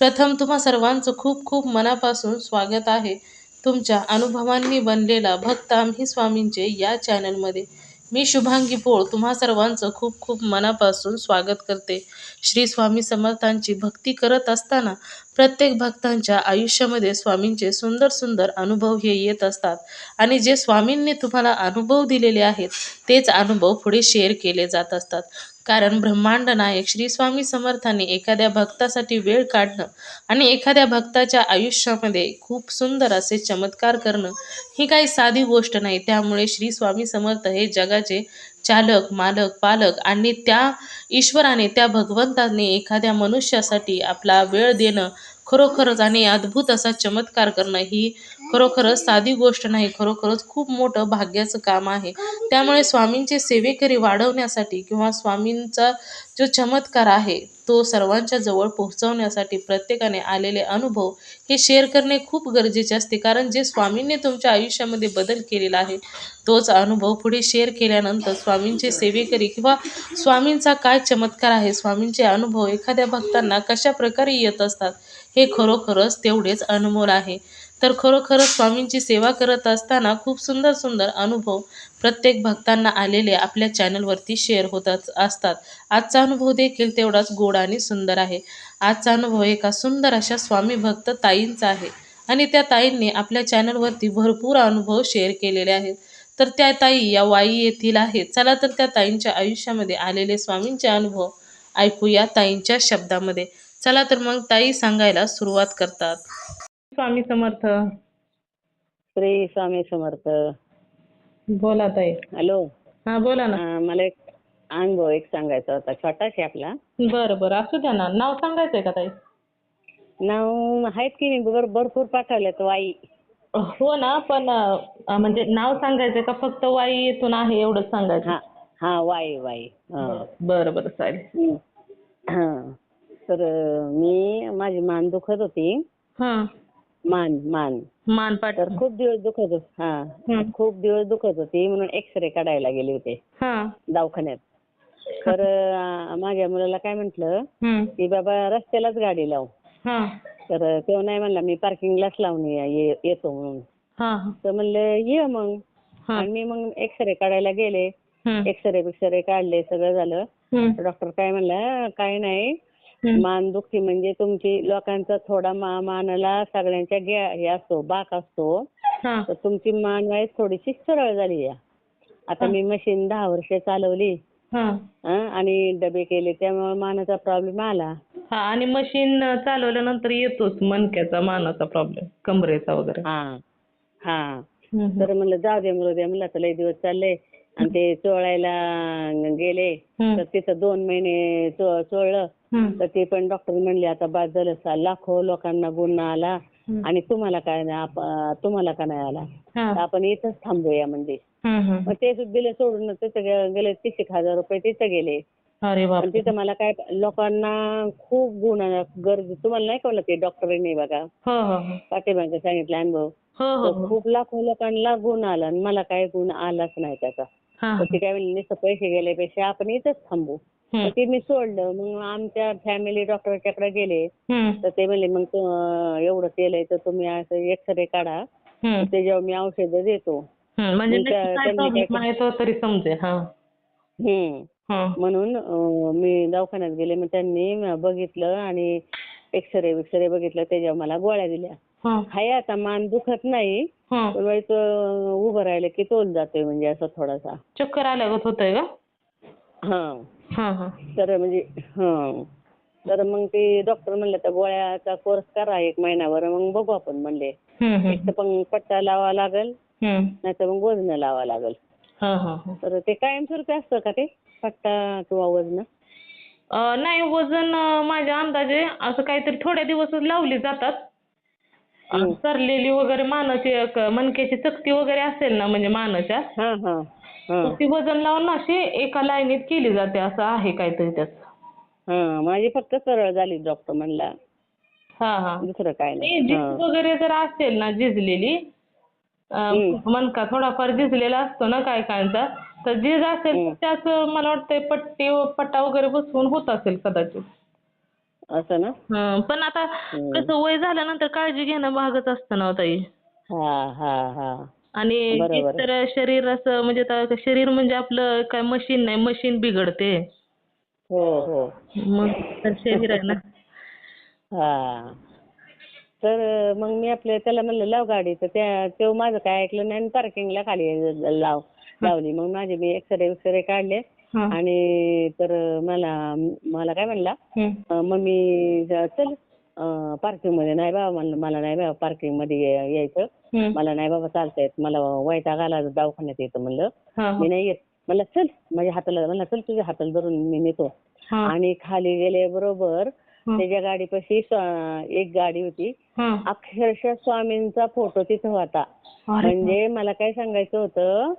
प्रथम तुम्हा सर्वांचं खूप खूप मनापासून स्वागत आहे. तुमच्या अनुभवांनी बनलेला भक्त आम्ही स्वामींचे या चॅनलमध्ये. मी शुभांगी पोळ तुम्हा सर्वांचं खूप खूप मनापासून स्वागत करते. श्री स्वामी समर्थांची भक्ती करत असताना प्रत्येक भक्तांच्या आयुष्यामध्ये स्वामींचे सुंदर सुंदर अनुभव हे येत असतात. आणि जे स्वामींनी तुम्हाला अनुभव दिलेले आहेत तेच अनुभव पुढे शेअर केले जात असतात. कारण ब्रह्मांड नायक श्री स्वामी समर्थांनी एखाद्या भक्तासाठी वेळ काढणं आणि एखाद्या भक्ताच्या आयुष्यामध्ये खूप सुंदर असे चमत्कार करणं ही काही साधी गोष्ट नाही. त्यामुळे श्री स्वामी समर्थ हे जगाचे चालक मालक पालक आणि त्या ईश्वराने त्या भगवंताने एखाद्या मनुष्यासाठी आपला वेळ देणं खरोखरच आणि अद्भुत असा चमत्कार करणं ही खरोखरच साधी गोष्ट नाही खरोखरच खूप मोठं भाग्याचं काम आहे. त्यामुळे स्वामींचे सेवेकरी वाढवण्यासाठी किंवा स्वामींचा जो चमत्कार आहे तो सर्वांच्या जवळ पोहोचवण्यासाठी प्रत्येकाने आलेले अनुभव हे शेअर करणे खूप गरजेचे असते. कारण जे स्वामींनी तुमच्या आयुष्यामध्ये बदल केलेला आहे तोच अनुभव पुढे शेअर केल्यानंतर स्वामींचे सेवेकरी किंवा स्वामींचा काय चमत्कार आहे स्वामींचे अनुभव एखाद्या भक्तांना कशा प्रकारे येत असतात हे खरोखरच तेवढेच अनमोल आहे. तर खरोखरच स्वामींची सेवा करत असताना खूप सुंदर सुंदर अनुभव प्रत्येक भक्तांना आलेले आपल्या चॅनलवरती शेअर होतच असतात. आजचा अनुभव देखील तेवढाच गोड आणि सुंदर आहे. आजचा अनुभव एका सुंदर अशा स्वामी भक्त ताईंचा आहे आणि त्या ताईंनी आपल्या चॅनलवरती भरपूर अनुभव शेअर केलेले आहेत. तर त्या ताई या वाई येथील आहेत. चला तर त्या ताईंच्या आयुष्यामध्ये आलेले स्वामींचे अनुभव ऐकूया ताईंच्या शब्दामध्ये. चला तर मग ताई सांगायला सुरुवात करतात. स्वामी समर्थ. श्री स्वामी समर्थ. बोला ताई. हॅलो. हा बोला ना. अं, मला एक अनुभव एक सांगायचा होता. छोटाशी आपला. बरं बरं. असू द्या ना. नाव सांगायचंय का ताई? नाव आहेत की नाही? भर भरपूर पाठवलेत. वाई. हो ना पण अं, म्हणजे नाव सांगायचंय का? फक्त वाई येथून आहे एवढंच सांगायचं. हा हा वाई वाई. हा. बरं बरं. चालेल. हा. तर मी माझी मान दुखत होती. हा. मान मान. मानपाट तर खूप दिवस दुखत होत. हा. खूप दिवस दुखत होती म्हणून एक्सरे काढायला गेले होते. हा. दवाखान्यात. तर माझ्या मुलाला काय म्हंटल. की बाबा रस्त्यालाच गाडी लाव. हा. तर तो नाही म्हणला मी पार्किंगलाच लावून येतो म्हणून. तर म्हणलं ये मग. आणि मी मग एक्सरे काढायला गेले. एक्सरे बिक्सरे काढले सगळं झालं. डॉक्टर काय म्हणला काय नाही मान दुखी म्हणजे तुमची लोकांचा थोडा मानाला सगळ्यांच्या हे असतो बाक असतो. तर तुमची मान वाईज थोडीशी सरळ झाली आहे आता मी मशीन दहा वर्ष चालवली. आणि डबे केले त्यामुळे मानाचा प्रॉब्लेम आला. हा आणि मशीन चालवल्यानंतर येतोच मणक्याचा मानाचा प्रॉब्लेम कमरेचा वगैरे. हा. हा. तर म्हणलं जाऊ दे दे म्हणलं आता लय दिवस चालले आणि ते चोळायला गेले. तर तिथं दोन महिने चोळलं. तर ते पण डॉक्टर म्हणले आता बाद झालं लाखो लोकांना गुण आला. आणि तुम्हाला काय तुम्हाला का नाही आला. तर आपण इथंच थांबूया म्हणजे. मग ते दिलं सोडून तिथं गेले तीस एक हजार रुपये तिथं गेले तिथं मला काय लोकांना खूप गुण गरज तुम्हाला नाही कळलं ते डॉक्टरांनी बघा. पाठीमागे सांगितलं अनुभव खूप लाखो लोकांना गुण आला आणि मला काय गुण आलाच नाही त्याचा तर ते काय म्हणले नुसतं पैसे गेल्यापेक्षा आपण इथंच थांबू. तर ते मी सोडलं. मग आमच्या फॅमिली डॉक्टरच्याकडे गेले. तर ते म्हणले मग एवढं केलंय तर तुम्ही असं एक्सरे काढा. त्याच्यावर मी औषधं देतो. म्हणजे मग त्या- नक्की काय त्यांनी काय प्रॉब्लेम आहे तो तरी समजेल हा. हम्म. हा. म्हणून मी दवाखान्यात गेले. मग त्यांनी बघितलं आणि एक्सरे विक्सरे बघितलं. त्याच्यावर मला गोळ्या दिल्या. हा. हाय आता मान दुखत नाही. पण वेळेस अं, उभं राहिलं की तोल जातोय म्हणजे असं थोडासा. चक्कर आल्यागत होतंय का? हा. तर म्हणजे हा. तर मग ते डॉक्टर म्हणले तर गोळ्याचा कोर्स करा एक महिनाभर मग बघू आपण म्हणले. एक. तर पण पट्टा लावा लागेल. नाही तर मग वजन लावा लागेल. हा हा हा. तर ते कायमस्वरूपी असतं का ते? पट्टा किंवा वजन? नाही वजन माझ्या अंदाजे असं काहीतरी थोड्या दिवसच लावली जातात. सरलेली वगैरे मानाची एक मणक्याची चकती वगैरे असेल ना म्हणजे मानाच्या हा हा हा. तर ती वजन लावून ना अशी एका लाईनीत केली जाते असं आहे काहीतरी त्याचं. हा माझी फक्त सरळ झाली डॉक्टर म्हणला. हा हा. दुसरं काय नाही. नाही. वगैरे जर असेल ना झिजलेली अं, हम्म. मणका थोडाफार झिजलेला असतो ना काय कायांचा तर झीज असेल तर हम्म. त्याचं मला वाटतंय पट्टी पट्टा वगैरे बसवून होत असेल कदाचित. असं ना? पण आता. कसं वय झाल्यानंतर काळजी घेणं भागच असतं ना हो ताई. हा हा हा. आणि बरोबर. एकतर शरीर असं म्हणजे आता शरीर म्हणजे आपलं काय मशीन नाही मशीन बिघडते. हो हो. मग तर शरीर आहे ना. हा. तर मग मी आपल्या त्याला म्हणलं लाव गाडी. तर त्या तो माझं काय ऐकलं नाही आणि पार्किंगला खाली लाव लावली. मग माझे मी एक्सरे विक्सरे काढले. आणि तर मला मला काय म्हणला मम्मी चल पार्किंगमध्ये नाही बाबा म्हणलं मला नाही बाबा पार्किंगमध्ये यायचं. मला नाही बाबा चालता येत मला वैताग आला दवाखान्यात येतं म्हणलं. मी नाही येत म्हणलं चल माझ्या हाताला म्हणलं चल तुझ्या हाताला धरून मी नेतो. आणि खाली गेले बरोबर. त्याच्या गाडीपाशी एक गाडी होती. अक्षरशः स्वामींचा फोटो तिथं होता म्हणजे मला काय सांगायचं होतं.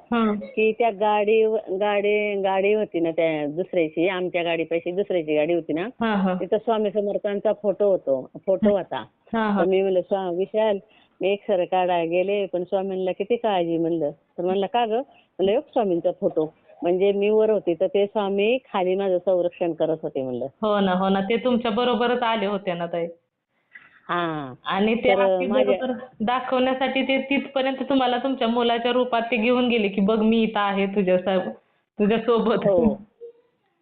की त्या गाडी गाडी गाडी होती ना त्या दुसऱ्याची आमच्या गाडीपाशी दुसऱ्याची गाडी होती ना. तिथं स्वामी समर्थांचा फोटो होतो फोटो होता. तर. मी म्हणलं विशाल मी एक सर काढायला गेले पण स्वामींना किती काळजी म्हणलं तर म्हणलं का ग म्हणलं स्वामींचा फोटो म्हणजे मी वर होते तर ते स्वामी खाली माझं संरक्षण करत होते म्हणलं. हो ना हो ना. ते तुमच्या बरोबरच आले होते ना ताई. हा. आणि ते तर आपली माझ्या- बरोबर दाखवण्यासाठी ते तिथपर्यंत तुम्हाला तुमच्या मुलाच्या रूपात ते घेऊन गेले की बघ मी इथं आहे तुझ्या तुझ्या सोबत. हो.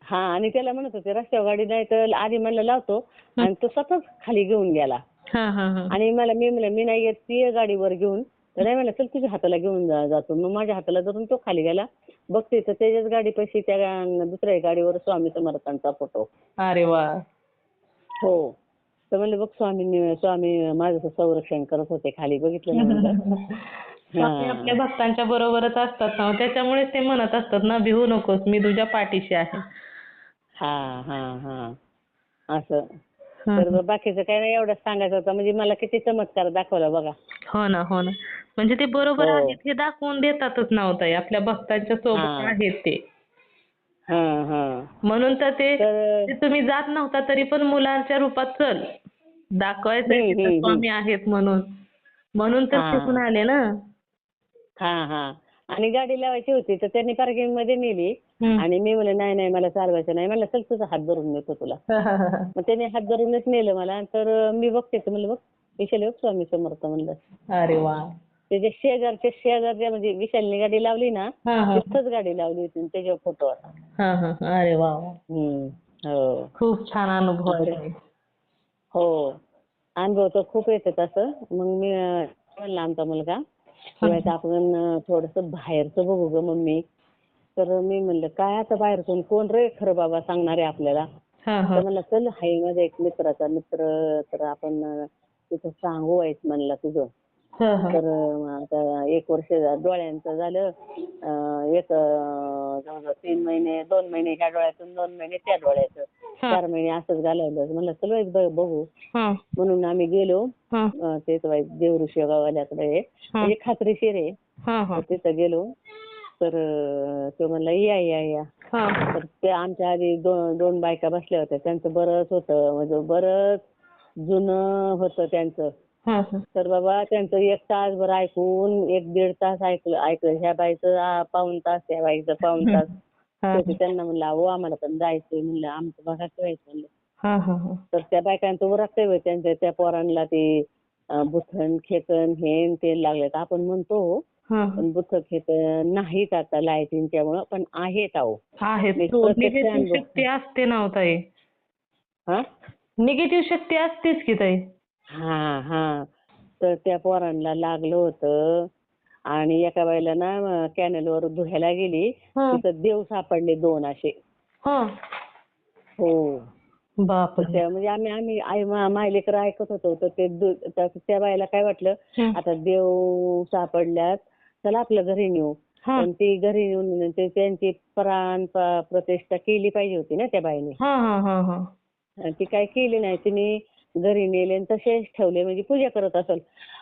हा आणि त्याला म्हणत होते रस्त्यावर गाडी नाही तर आधी म्हणलं लावतो. आणि तो स्वतःच खाली घेऊन गेला. हा हा हा. आणि मला मी म्हणलं मी नाही येत ती ये गाडीवर घेऊन. नाही म्हणलं चल तुझ्या हाताला घेऊन जा जातो. मग माझ्या हाताला धरून तो खाली गेला. बघते तर त्याच्याच गाडीपाशी त्या गा- दुसऱ्या गाडीवर स्वामी समर्थांचा फोटो अरे वा. हो. तर म्हणलं बघ स्वामी स्वामी माझं संरक्षण करत होते खाली बघितलं ना म्हणलं. स्वामी आपल्या भक्तांच्या बरोबरच असतात ना त्याच्यामुळे ते म्हणत असतात ना भिवू नकोस मी तुझ्या पाठीशी आहे. हा हा हा. असं. तर बाकीचं काय नाही एवढंच सांगायचं होतं. म्हणजे मला किती चमत्कार दाखवला बघा. हो ना हो ना. म्हणजे ते बरोबर हो. आहेत हे दाखवून देतातच नव्हतं. आपल्या भक्तांच्या सोबत हा. आहेत ते. हा हा. म्हणून तर ते तर ते तुम्ही जात नव्हता तरी पण मुलांच्या रूपात चल. दाखवायचं हम्म, की हम्म, स्वामी आहेत म्हणून. म्हणून तर हा. तिथून आले ना. हा हा. आणि गाडी लावायची होती तर त्यांनी पार्किंगमध्ये नेली. आणि मी म्हणलं नाही नाही मला चालवायचं नाही. म्हणलं चल तुझा हात धरून नेतो तुला. मग त्याने हात धरूनच नेलं मला. तर मी बघते म्हणलं बघ विशाल योग स्वामी समर्थ म्हणलं. अरे वा. त्याच्या शेजारच्या शेजारच्या म्हणजे विशालने गाडी लावली ना तिथंच गाडी लावली होती आणि त्याच्यावर फोटो. अरे वा. हो. खूप छान अनुभव आहे हो. अनुभव तर खूप येतात असं. मग मी म्हणला आमचा मुलगा आपण थोडस बाहेरचं बघू ग मम्मी. तर मी म्हणलं काय आता बाहेरचं कोण रे खरं बाबा सांगणार आहे आपल्याला? हा हा. तर म्हणलं चल हाय माझा एक मित्राचा मित्र तर आपण अं, तिथं सांगू व्हायचं म्हणलं तुझं. हा हा. तर अं, आता एक वर्ष झा- डोळ्यांचं झालं. अं, एक अं, जवळजवळ तीन महिने दोन महिने ह्या डोळ्यातून दोन महिने त्या डोळ्याचं. हा. चार महिने असंच घालवलं. म्हणलं चल ब- बघू. हा. म्हणून आम्ही गेलो. हा. अं, तेच वाईट देवऋषी गावाल्याकडे. हा. म्हणजे खात्रीशीर आहे. हा हा. तिथं गेलो. तर तो म्हणला या या या. हा. तर ते आमच्या आधी दोन दोन बायका बसल्या होत्या. त्यांचं बरंच होतं म्हणजे बरंच जुनं होतं त्यांचं. हा हा. तर बाबा त्यांचं एक तासभर ऐकून एक दीड तास ऐकलं ऐकलं. ह्या बाईचं आ, पाऊण तास त्या बाईचं पाऊण तास. हा शेवटी त्यांना म्हणलं अहो आम्हाला पण जायचंय. म्हणलं आमचं बघा व्हायचं म्हणलं. हा हा हा. तर त्या बायकांचं उरकतंय होय त्यांच्या त्या पोरांना ते अं, बुथण खेकण हे न ते लागलेत आपण म्हणतो हा. पण बुथ खेकण नाहीत आता लाईटींच्यामुळं पण आहेत अहो. निगेटिव्ह शक्ती असते ना हो ताई. हा? निगेटिव्ह शक्ती असतेच की ताई. हा हा. तर त्या पोरांना लागलं होतं. आणि एका बाईला ना कॅनलवर धुवायला गेली. हा. तिथं देव सापडले दोन असे. हा. हो. तर त्या म्हणजे आम्ही आम्ही आई मा- मायलेकर ऐकत होतो. तर ते त्या बाईला काय वाटलं. आता देव सापडल्यात. चला आपल्या घरी नेऊ. पण ती घरी नेऊन ते त्यांची प्राण प्रतिष्ठा केली पाहिजे होती ना त्या बाईने. हा हा हा हा. ती काय केली नाही तिने घरी नेले आणि तसेच ठेवले म्हणजे पूजा करत असेल.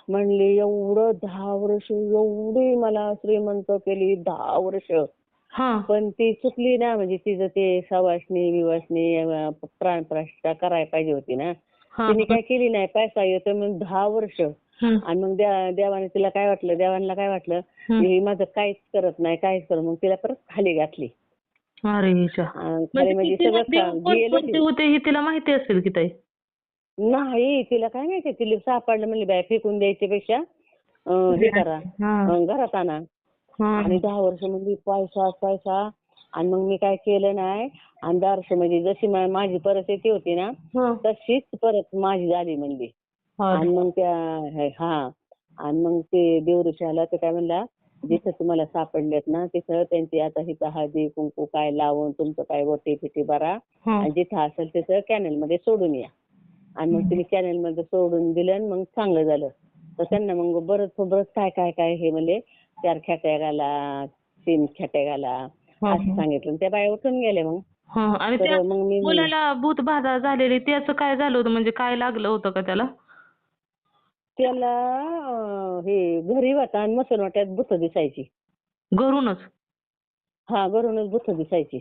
म्हणली एवढं दहा वर्ष एवढी मला श्रीमंत केली दहा वर्ष. हा. पण ती चुकली ना म्हणजे तिचं ते सवासणी विवासनी अं, प्राणप्रतिष्ठा करायला पाहिजे होती ना. तिने काय केली नाही पैसा येतो म्हणून दहा वर्ष आणि मग देवा- देवाने तिला काय वाटलं देवांना काय वाटलं. मी माझं काहीच करत नाही काहीच करत मग तिला परत खाली घातली. म्हणजे म्हणजे तिला हे माहिती असेल की ताई? नाही तिला काय माहिती तिला सापडलं म्हणली बाय फेकून द्यायच्या पेक्षा हे करा. हा. घरात आणा. हा. आणि दहा वर्ष म्हणजे पैसा पैसा. आणि मग मी काय केलं नाही. आणि दहा वर्ष म्हणजे जशी माझी परिस्थिती होती ना हा. तशीच परत माझी झाली म्हणली. आणि मग त्या हे- हा. आणि मग ते देवऋषाला ते काय म्हणला जिथं तुम्हाला सापडलेत ना तिथं त्यांची आता हिथं हळदी कुंकू काय लावून तुमचं काय वटी फिटी भरा. हा. आणि जिथं असेल तिथं कॅनलमध्ये सोडून या. आणि मग तिने कॅनलमध्ये सोडून दिलं आणि मग चांगलं झालं. तर त्यांना मग बरंच बरंच काय काय काय हे म्हणजे चार खेट्या घाला तीन खेट्या घाला हा, असं हा. सांगितलं त्या बाया उठून गेल्या मग. हा आणि त्या मग मी म्हणले, मुलाला भूत बाधा झालेली त्याचं काय झालं होतं म्हणजे काय लागलं होतं का त्याला? त्याला हे घरी होता आणि मसनवाट्यात भूत दिसायची. घरूनच? हा घरूनच भूत दिसायची.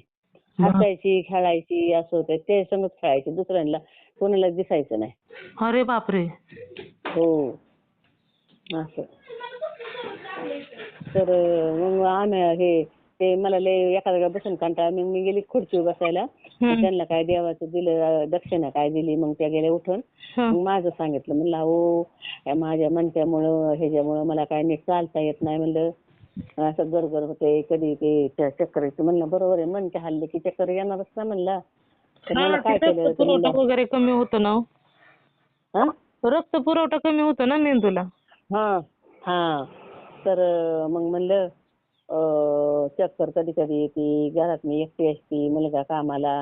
हसायची खेळायची असं होतं. ते संगच खेळायची. दुसऱ्यांना कोणाला दिसायचं नाही. अरे बापरे. हो. असं. तर मग आम्ही हे ते मला लय एखाद्या बसून कंटाळा. मग मी गेली खुर्चीवर बसायला. त्यांना काय देवाचं दिलं दक्षिणा काय दिली मग त्या गेल्या उठून. मग माझं सांगितलं म्हणलं अहो या माझ्या मनक्यामुळं ह्याच्यामुळं मला काय नीट चालता येत नाही म्हणलं. असं गरगर होते कधी ते चक्कर म्हणलं बरोबर आहे मनके हल्ले की चक्कर येणारच ना म्हणलं. काय केलं वगैरे कमी होतो ना हो. रक्त पुरवठा कमी होतो ना मेंदूला? हा हा. तर मग म्हणलं चक्कर कधी कधी येते घरात मी एकटी असती मुलगा कामाला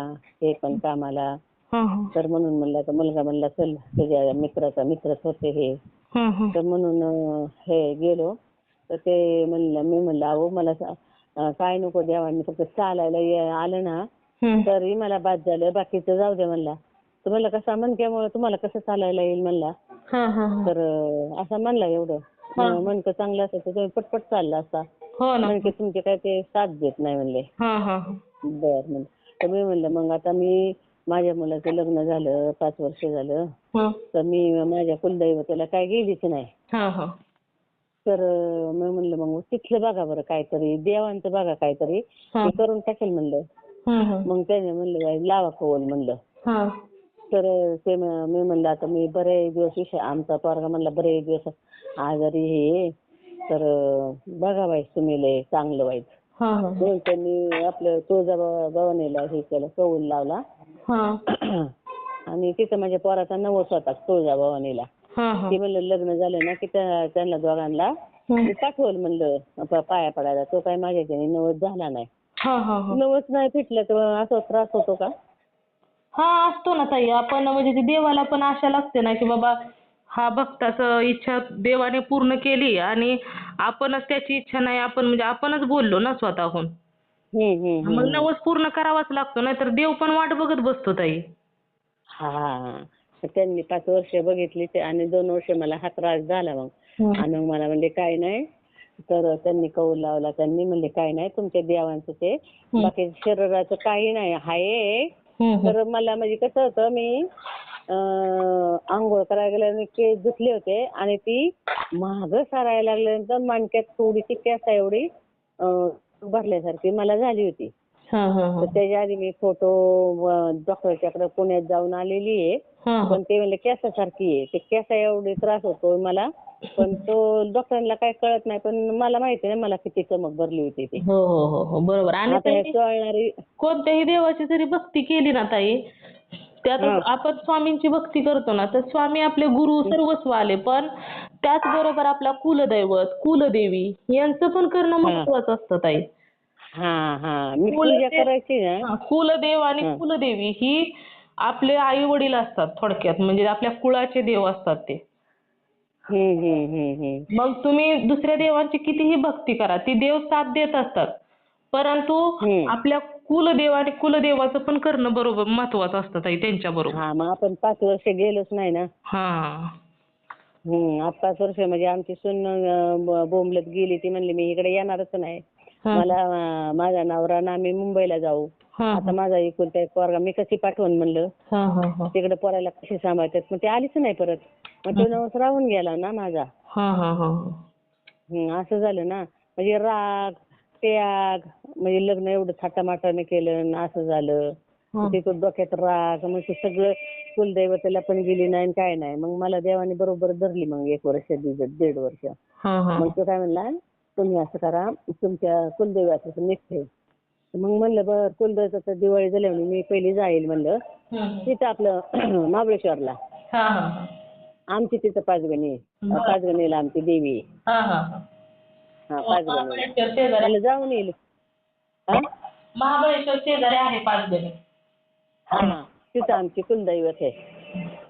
हे पण कामाला. तर म्हणून म्हणलं तर मुलगा म्हणला चल तुझ्या मित्राचा मित्रच होते हे. तर म्हणून हे गेलो. तर ते म्हणलं मी म्हणलं अहो मला काय नको देवानी फक्त चालायला आलं ना. तरी मला बाद झालं बाकीचं जाऊ दे म्हणला. तर म्हणलं कसा? मनक्यामुळे तुम्हाला कसं चालायला येईल? म्हणला. तर असं म्हणला एवढं. मनकं चांगलं असतं तर तुम्ही पटपट चालला असता हो ना. मनके तुमचे काय ते साथ देत नाही म्हणले. हा हा हा. बर म्हणलं. तर मी म्हणलं मग आता मी माझ्या मुलाचं लग्न झालं पाच वर्ष झालं. हा. तर मी माझ्या कुलदैवताला काय गेलीच नाही. हा हा. तर अं, मी म्हणलं मग तिथलं बघा बरं काहीतरी देवांचं बघा काहीतरी. हा. करून टाकेल म्हणलं. मग त्याने म्हणलं बाई, लावा कौल म्हणलं. हा. तर ते म- मी म्हणलं आता मी बरेच दिवस विषय आमचा पोरगा म्हणला बरेच दिवस आजारी हे तर अं, बघा बाई तुम्ही लय चांगलं वाईट. हा हा. म्हणून त्यांनी आपलं तुळजाभवानीला हे केलं कौल लावला. हा. आणि तिथं माझ्या पोराचा नवस होता तुळजाभवानीला हा हा. ते म्हणलं लग्न झालं ना की त्या- त्यांना दोघांना हम्म. मी पाठवलं म्हणलं प- पाया पडायला. तो काय माझ्या त्याने नवस झाला नाही. हा हा हा. नवस नाही फिटलं तर असा त्रास होतो का? हा असतो ना ताई. आपण म्हणजे ती देवाला पण आशा लागते ना की बाबा हा भक्ताचं इच्छा देवाने पूर्ण केली आणि आपणच त्याची इच्छा नाही आपण म्हणजे आपणच बोललो ना स्वतःहून. हम्म, हम्म, मग हम्म. नवस पूर्ण करावाच लागतो नाहीतर देव पण वाट बघत बसतो ताई. हा त्यांनी पाच वर्ष बघितली ते आणि दोन वर्ष मला हा त्रास झाला मग. आणि मग मला म्हणले काय नाही. तर त्यांनी कौल लावला त्यांनी म्हणले काय नाही तुमच्या देवांचं ते बाकी शरीराचं काही नाही हाय. तर मला म्हणजे कसं होतं मी अं, आंघोळ करायला गेल्याने केस धुतले होते आणि ती महाग सारायला लागल्यानंतर मणक्यात थोडीशी केस एवढी भरल्यासारखी मला झाली होती. हा हा हा. तर त्याच्या आधी मी फोटो डॉक्टरच्याकडे पुण्यात जाऊन आलेली आहे. पण ते म्हणले केसासारखी आहे. ते केसा एवढी त्रास होतो मला पण तो डॉक्टरांना काय कळत नाही पण मला माहिती नाही मला किती चमक भरली होती ती. हो हो हो हो बरोबर. आणि आता हे कळणारी कोणत्याही देवाची जरी भक्ती केली ना ताई त्यात हा. आपण स्वामींची भक्ती करतो ना तर स्वामी आपले गुरु सर्वस्व आले पण त्याचबरोबर आपला कुलदैवत कुलदेवी यांचं पण करणं महत्वाचं असतं ताई. हा हा. मी कुल पूजा करायची ना. हा, कुलदेव आणि. कुलदेवी ही आपले आई वडील असतात थोडक्यात म्हणजे आपल्या कुळाचे देव असतात ते. हम्म हम्म हम्म हम्म. मग तुम्ही दुसऱ्या देवांची कितीही भक्ती करा ती देव साथ देत असतात. परंतु हम्म. आपल्या कुलदेव आणि कुलदेवाचं पण करणं बरोबर महत्वाचं असतं ताई त्यांच्या बरोबर. हा मग आपण पाच वर्ष गेलोच नाही ना? हा. हम्म आज पाच वर्ष म्हणजे आमची सून अं, ब- बोंबलत गेली ती म्हणली मी इकडे येणारच नाही. हा. मला अं, माझा नवरा ना आम्ही मुंबईला जाऊ. आता माझा एकुलता एक पोरगा मी कशी पाठवून म्हणलं. हा हा हा. तिकडे पोराला कशी सांभाळतात? मग ते आलीच नाही परत. मग तो नवस राहून गेला ना माझा. हा हा हा असं झालं ना. म्हणजे राग त्याग म्हणजे लग्न एवढं थाटामाटाने केलं आणि असं झालं. तिथं डोक्यात राग मग ते सगळं कुलदैवतेला पण गेली नाही आणि काय नाही. मग मला देवाने बरोबर धरली मग एक वर्ष दीड वर्ष. मग तो काय म्हणला तुम्ही असं करा तुमच्या कुलदैवाचं निघते मग म्हणलं बर कुलदैवाचं दिवाळी झाल्यावर मी पहिली जाईल म्हणलं. तिथं आपलं महाबळेश्वरला. आमची तिथं पाचगणी. पाचगणीला आमची देवी आहे. हा पाचगणी. महाबळेश्वर शेजारी मला जाऊन येईल. हा? महाबळेश्वर शेजारी आहे पाच जणी हा. तिथं आमची कुलदैवत आहे.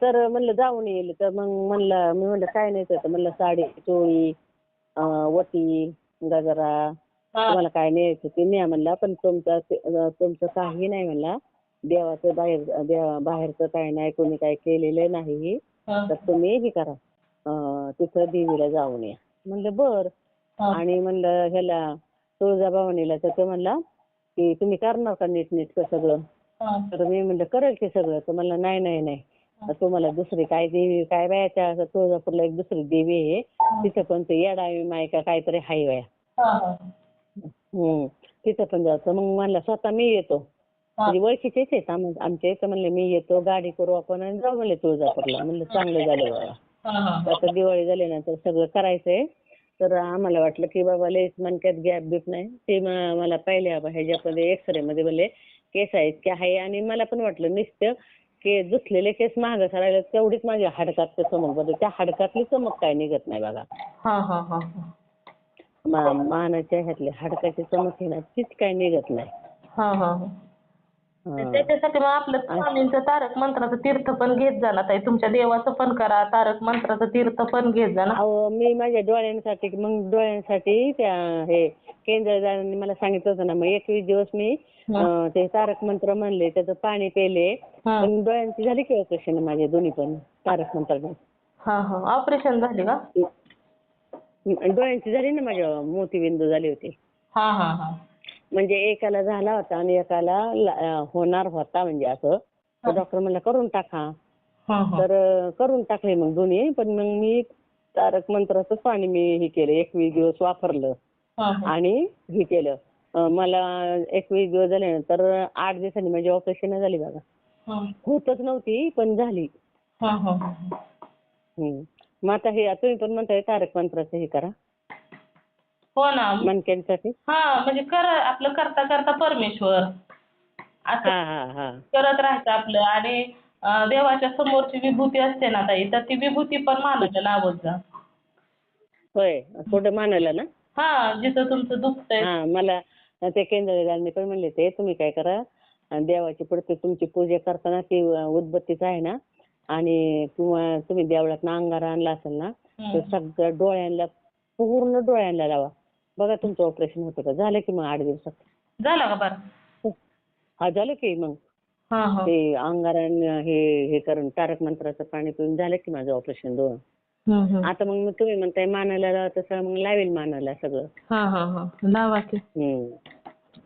तर म्हणलं जाऊन येईल. तर मग म्हणलं मी म्हणलं काय नाही तर म्हणलं साडी चोळी अं, वटी गजरा तुम्हाला काय न्यायचं ते न्या म्हणला पण तुमचं काही नाही म्हणला. देवाचं बाहेर बाहेरचं काय नाही कोणी काय केलेलं नाही तर तुम्ही हे करा. तिथं देवीला जाऊन या. म्हणलं बर. आणि म्हणलं ह्याला तुळजाभवानीला तर ते म्हणला की तुम्ही करणार का नीट नीटकं सगळं तर मी म्हणलं करेल की सगळं. तर म्हणलं नाही नाही नाही. तुम्हाला दुसरी काय देवी काय बायाच्या तुळजापूरला एक दुसरी देवी आहे. तिथं पण ते येडावी माय का काहीतरी हाय हम्म तिथं पण जायचं. मग म्हणलं स्वतः मी येतो. म्हणजे ओळखीचेच आहेत आम- आमच्या इथं म्हणले मी येतो गाडी करू आपण आणि जाऊ म्हणले तुळजापूरला. म्हणलं चांगलं झालं बाबा. आता दिवाळी झाल्यानंतर सगळं करायचंय. तर आम्हाला वाटलं की बाबा लयच मनक्यात गॅप बीप नाही. ते म- मला पहिल्या ह्याच्यामध्ये एक्सरे मध्ये म्हणले केस आहेत की आहे. आणि मला पण वाटलं नुसतं की दुसलेले केस महाग सरायला तेवढीच माझ्या हाडकात चमक बदल त्या हाडकातली चमक काय निघत नाही बघा. हा हा हा. मानाच्या ह्यातले हाडकाची चमक आहे ना तीच काय निघत नाही. हा हा हा. त्याच्यासाठी मग आपलं स्वामींचं तारक मंत्राचं तीर्थ पण घेत जा ना ताई. तुमच्या देवाचं पण करा तारक मंत्राचं तीर्थ पण घेत जा ना. अहो मी माझ्या डोळ्यांसाठी मग डोळ्यांसाठी त्या हे केंद्रदारांनी मला सांगितलं होतं ना मग एकवीस दिवस मी अं, ते तारक मंत्र म्हणले त्याचं पाणी पेले. हा. पण डोळ्यांची झाली की ऑपरेशन माझे दोन्ही पण तारक मंत्राने हा हा. ऑपरेशन झाले का? डोळ्यांची झाली ना माझ्या मोतीबिंदू झाली होती. हा हा हा. म्हणजे एकाला झाला होता आणि एकाला होणार होता म्हणजे असं. तर डॉक्टर म्हणला करून टाका. तर करून टाकले मग दोन्ही. पण मग मी तारक मंत्राचं पाणी मी हे केलं. एकवीस दिवस वापरलं. आणि हे केलं. मला एकवीस दिवस झाल्यानंतर आठ दिवसांनी माझी ऑपरेशन झाली बघा. हा. होतच नव्हती पण झाली. मग आता हे तुम्ही पण म्हणताय तारक मंत्राचं हे करा. हो ना. मणक्यांसाठी हा म्हणजे कर आपलं करता करता परमेश्वर. असं हा हा हा. करत राहायचं आपलं. आणि अं, देवाच्या समोरची विभूती असते ना ताई तर ती विभूती पण मानायला लावत जा. होय कुठं मानायला ना? हा जिथं तुमचं दुखतंय. हा मला ते केंद्रदारांनी पण म्हणले ते तुम्ही काय करा. अं, देवाची पुढे तुमची पूजा करताना ती अं, उदबत्तीच आहे ना आणि किंवा तुम्ही देवळात अंगारा आणला असेल ना तर सगळं डोळ्यांना पूर्ण डोळ्यांना लावा. बघा तुमचं ऑपरेशन होतं का? झालं की मग आठ दिवसात? झाला का बरं? हा झालं की मग. हा हा. ते अंगारण हे हे करून तारक मंत्राचं पाणी पिऊन झालं की माझं ऑपरेशन दोन. आता मग तुम्ही म्हणताय मानायला लावा तसं मग लावेल मानायला सगळं.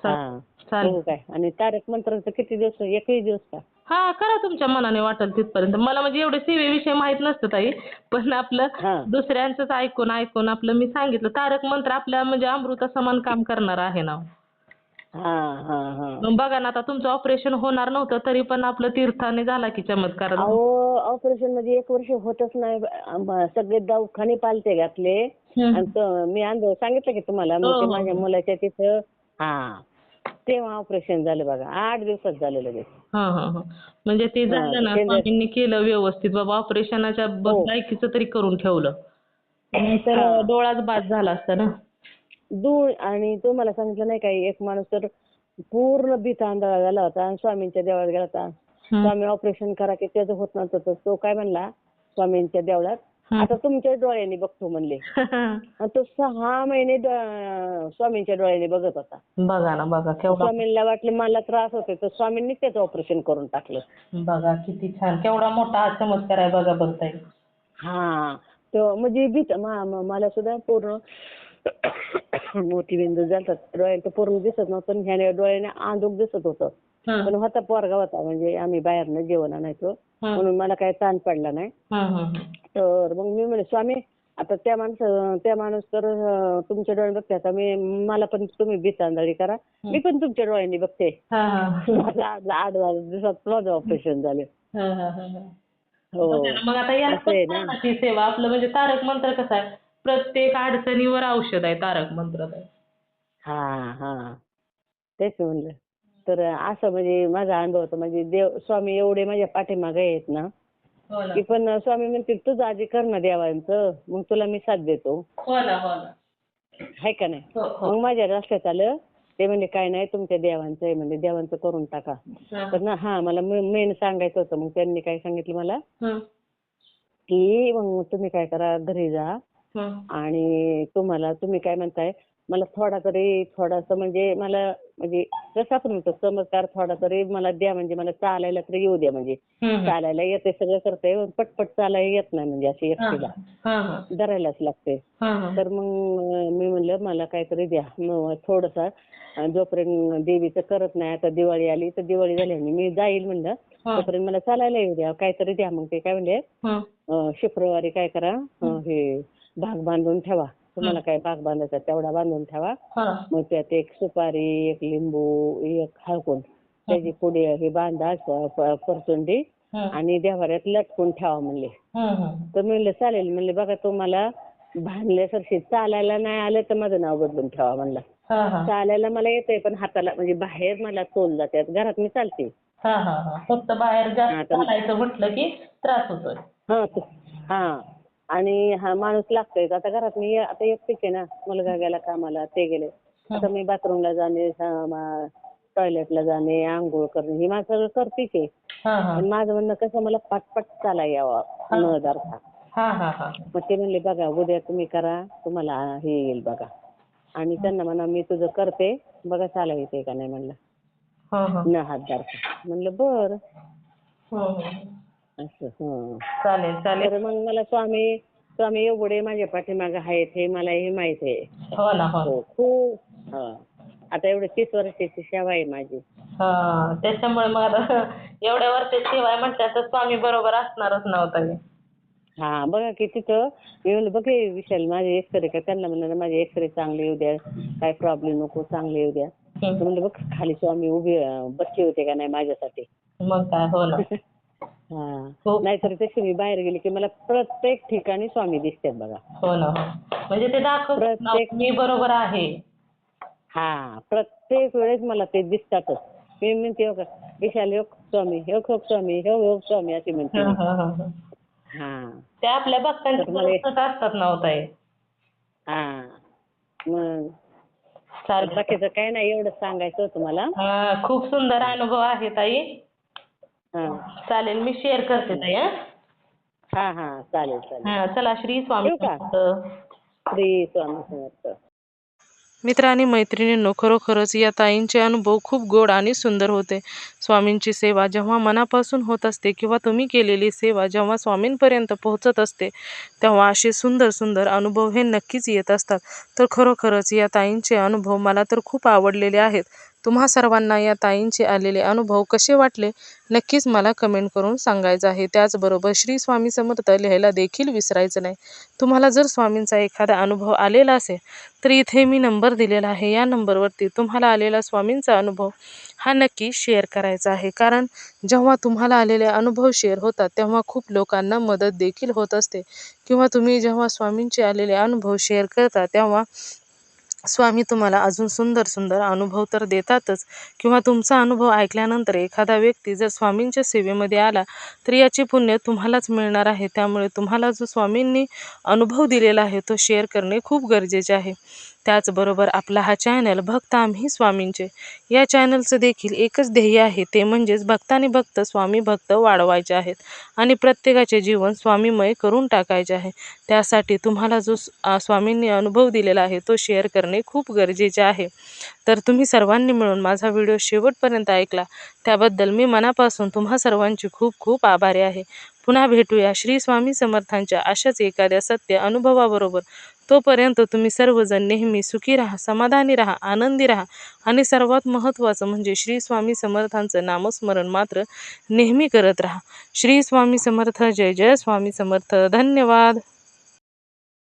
हा. हा चालेल काय? आणि तारक मंत्राचं किती दिवस एकवीस दिवस का? हा करा तुमच्या मनाने वाटेल तिथपर्यंत. मला म्हणजे एवढे सीवे विषय माहीत नसतं ताई पण आपलं दुसऱ्यांचंच ऐकून ऐकून आपलं मी सांगितलं. तारक मंत्र आपल्या म्हणजे अमृता समान काम करणार आहे ना. हा हा हा. मग बघा ना आता तुमचं ऑपरेशन होणार नव्हतं तरी पण आपलं तीर्थाने झाला की चमत्कार अहो ऑपरेशनमध्ये एक वर्ष होतच नाही. आम- सगळे दवाखाने पालते घातले. हम्म. आणि तो- मी अंदाज सांगितलं की तुम्हाला मग हो, हो, माझ्या मुलाच्या तिथं. हा. तेव्हा ऑपरेशन झालं बघा. आठ दिवसात झालं लगेच. हा हा हा. म्हणजे ते झालं ना ते जर- स्वामींनी केलं व्यवस्थित. बाबा ऑपरेशनाच्या हो. लायकीचं तरी करून ठेवलं. नाहीतर डोळाच बाद झाला असता ना? दूर आणि तो मला सांगितलं नाही काही एक माणूस तर पूर्ण भीत आंधळा झाला होता आणि स्वामींच्या देवळात गेला होता. स्वामी ऑपरेशन करा की त्याचं होत नव्हतं. तर तो काय म्हणला? स्वामींच्या देवळात. आता तुमच्या डोळ्यांनी बघतो म्हणले. तो सहा महिने स्वामींच्या डोळ्याने बघत होता. बघा ना बघा स्वामींना वाटलं मला त्रास होतोय तर स्वामींनी त्याचं ऑपरेशन करून टाकलं. बघा किती छान केवढा मोठा चमत्कार आहे बघा बघ ताई हा तो म्हणजे भीत मला सुद्धा पूर्ण मोती बिंदू झालतात. डोळ्यात तर पूर्ण दिसत नव्हतं आणि ह्या डोळ्याने आंधूक दिसत होतं. पण होता पोरगा होता म्हणजे आम्ही बाहेरनं जेवण आणायचो. म्हणून मला काही ताण पडला नाही. तर मग मी म्हणले स्वामी आता त्या माणसं त्या माणूस तर तुमच्या डोळ्याने बघते. आता मी मला पण तुम्ही भीतांजळी करा. मी पण तुमच्या डोळ्यांनी बघते. आज आठ दिवसात माझं ऑपरेशन झालं. हं, मग आता या असं आहे ना. ती सेवा आपलं म्हणजे तारक मंत्र कसं आहे? प्रत्येक अडचणीवर औषध आहे तारक मंत्र हा हा. तेच म्हणलं. तर असं म्हणजे माझा अनुभव होता. म्हणजे देव स्वामी एवढे माझ्या पाठीमागे आहेत ना. हो ना. की पण स्वामी म्हणते तुझं आधी कर ना देवांचं मग तुला मी साथ देतो. हो ना हो ना. हाय का नाही? हो हो. मग माझ्या लक्षात आलं. ते म्हणजे काय नाही तुमच्या देवांचं आहे. म्हणजे देवांचं करून टाका. हं. तर ना हा मला मेन सांगायचं होतं. मग त्यांनी काय सांगितलं मला? हं. की मग तुम्ही काय करा घरी जा. हं. आणि तुम्हाला तुम्ही काय म्हणताय मला थोडा तरी थोडासा म्हणजे मला म्हणजे कसं आपण म्हणतो चमत्कार थोडा तरी मला द्या म्हणजे मला चालायला तरी येऊ द्या म्हणजे. चालायला येते सगळं करते पण पटपट चालायला येत नाही म्हणजे अशी एकटीला. धरायलाच लागते. तर मग मी म्हणलं मला काहीतरी द्या मग थोडंसं जोपर्यंत देवीचं करत नाही आता दिवाळी आली तर दिवाळी झाली आणि मी जाईल म्हणलं. तोपर्यंत मला चालायला येऊ द्या काहीतरी द्या मग ते काय म्हणले शुक्रवारी काय करा हे भाग बांधून ठेवा तुम्हाला काय भाग बांधायचा तेवढा बांधून ठेवा. मग त्यात एक सुपारी एक लिंबू एक हळकुंड. त्याची पुढे हे बांधा प- प- परतुंडी हं. आणि देवाऱ्यात लटकून ठेवा म्हणले. तर मी म्हणलं चालेल. म्हणले बघा तुम्हाला बांधल्यासारखी चालायला नाही आलं तर माझं नाव बदलून ठेवा म्हणलं. चालायला मला येतंय पण हाताला म्हणजे बाहेर मला तोल जातात घरात मी चालते. हं, हं, हं. फक्त बाहेर जास्त म्हटलं की त्रास होतोय. हा हा. आणि हा माणूस लागतोय आता घरात मी आता एकटीच आहे ना मुलगा गेला कामाला ते गेले. आता मी बाथरूमला जाणे टॉयलेटला जाणे आंघोळ करणे हे माझं सगळं करतेच आहे. हं, हं. पण माझं म्हणणं कसं मला पटपट चाला यावं न धरता हं, हं, हं. मग ते म्हणले बघा उद्या तुम्ही करा तुम्हाला हे येईल बघा. आणि त्यांना म्हणा मी तुझं करते बघा चाला येते का नाही? म्हणलं. न हात धरता म्हणलं बर. हं, हं. असं हं. चालेल चालेल. तर मग मला स्वामी स्वामी एवढे माझ्या पाठीमागे आहेत हे मला हे माहीत आहे. हो ना हो हो खूप हा. आता एवढे तीस वर्षाची सेवा आहे माझी. हा त्याच्यामुळे मग आता एवढ्या वर्षात सेवा आहे म्हटलं तर स्वामी बरोबर असणारच नव्हता हे. हा बघा की तिथं मी म्हणलं बघ हे विशाल माझे एक्सरे का? त्यांना म्हणलं माझे एक्सरे चांगले येऊ द्या काय प्रॉब्लेम नको चांगले येऊ द्या. तर. म्हणलं बघ खाली स्वामी उभे अं, बसले होते का नाही माझ्यासाठी? मग काय हो ना. नाहीतर तशी मी बाहेर गेले की मला प्रत्येक ठिकाणी स्वामी दिसतात बघा. हो ना. हो म्हणजे ते ना, प्रत्येक- मी बरोबर आहे. हा. प्रत्येक वेळेस मला ते दिसतातच. मी म्हणते हो विशाल योग स्वामी योग योग स्वामी योग योग स्वामी अशी म्हणते हं, मी. हं, हं, हं. हा. ते आपल्या भक्तांचे असतात नव्हता हे हा. मग बाकीचं काय नाही एवढं सांगायचं होतं मला. हा, खूप सुंदर अनुभव आहे ताई. हा चालेल मी शेअर करते ताई हं? हा हा. चालेल चालेल. हा चला श्री स्वामी ठेवू का? समर्थ. श्री स्वामी समर्थ. मित्र आणि मैत्रिणींनो खरोखरच या ताईंचे अनुभव खूप गोड आणि सुंदर होते. स्वामींची सेवा जेव्हा मनापासून होत असते किंवा तुम्ही केलेली सेवा जेव्हा स्वामींपर्यंत पोहोचत असते तेव्हा असे सुंदर सुंदर अनुभव हे नक्कीच येत असतात. तर खरोखरच या ताईंचे अनुभव मला तर खूप आवडलेले आहेत. तुम्हा सर्वांना या ताईंचे आलेले अनुभव कसे वाटले नक्कीच मला कमेंट करून सांगायचं आहे. त्याचबरोबर श्री स्वामी समर्थ लिहायला देखील विसरायचं नाही. तुम्हाला जर स्वामींचा एखादा अनुभव आलेला असेल तर इथे मी नंबर दिलेला आहे. या नंबरवरती तुम्हाला आलेला स्वामींचा अनुभव हा नक्की शेअर करायचा आहे. कारण जेव्हा तुम्हाला आलेले अनुभव शेअर होतात तेव्हा खूप लोकांना मदत देखील होत असते. किंवा तुम्ही जेव्हा स्वामींचे आलेले अनुभव शेअर करता तेव्हा स्वामी तुम्हाला अजून सुंदर सुंदर अनुभव तर देतातच. किंवा तुमचा अनुभव ऐकल्यानंतर एखादा व्यक्ती जर स्वामींच्या सेवेमध्ये आला तर याचे पुण्य तुम्हालाच मिळणार आहे. त्यामुळे तुम्हाला जो स्वामींनी अनुभव दिलेला आहे तो शेअर करणे खूप गरजेचे आहे. त्याचबरोबर आपला हा चॅनल भक्त आम्ही स्वामींचे. या चॅनलचं देखील एकच ध्येय आहे ते म्हणजेच भक्तानी भक्त स्वामी भक्त वाढवायचे आहेत आणि प्रत्येकाचे जीवन स्वामीमय करून टाकायचे आहे. त्यासाठी तुम्हाला जो स्वामींनी अनुभव दिलेला आहे तो शेअर करणे खूप गरजेचे आहे. तर तुम्ही सर्वांनी मिळून माझा व्हिडिओ शेवटपर्यंत ऐकला. त्याबद्दल मी मनापासून तुम्हा सर्वांची खूप खूप आभारी आहे. पुन्हा भेटूया श्री स्वामी समर्थांच्या अशाच एखाद्या सत्य अनुभवाबरोबर. तोपर्यंत तुम्ही सर्वजण नेहमी सुखी राहा समाधानी राहा आनंदी राहा. आणि सर्वात महत्त्वाचं म्हणजे श्री स्वामी समर्थांचं नामस्मरण मात्र नेहमी करत राहा. श्री स्वामी समर्थ जय जय स्वामी समर्थ. धन्यवाद.